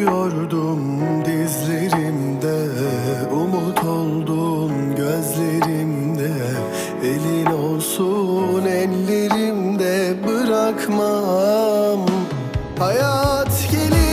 Yürüyordum dizlerimde Umut oldun gözlerimde. Elin olsun ellerimde Bırakmam. Hayat gelir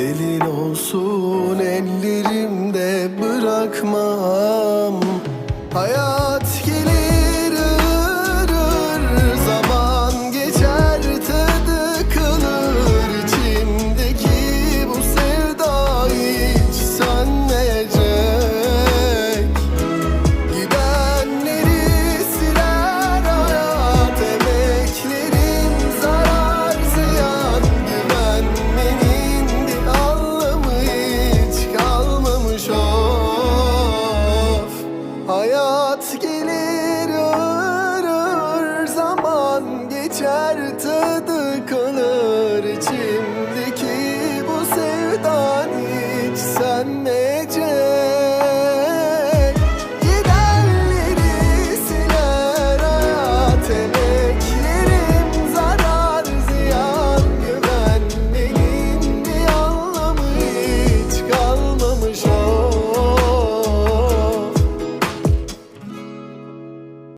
Elin olsun ellerimde Bırakmam. Hayat tired